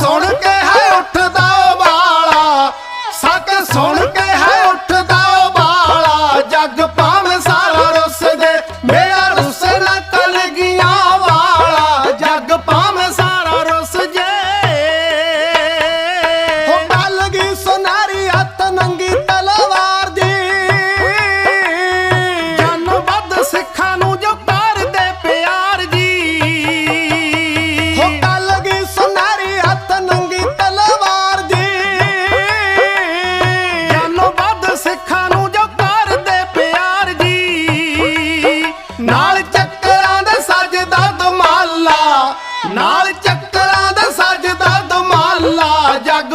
ਸੁਣ ਕੇ ਹੈ ਉੱਠਦਾ ਬਾਲਾ। ਸੱਚ ਸੁਣ ਕੇ ਹੈ ਉੱਠਦਾ ਬਾਲਾ। ਜੱਗ ਭਾਵੇਂ ਸਾਰਾ ਰੁੱਸ ਦੇ ਮੇਰਾ ਰੁੱਸ ਨਾ ਕਲ ਗਿਆ ਵਾਲਾ। ਜੱਗ ਭਾਵੇਂ ਸਾਰਾ ਨਾਲ ਚੱਕਰਾਂ ਦਾ ਸਜਦਾ ਦਮਾਲਾ ਜਗ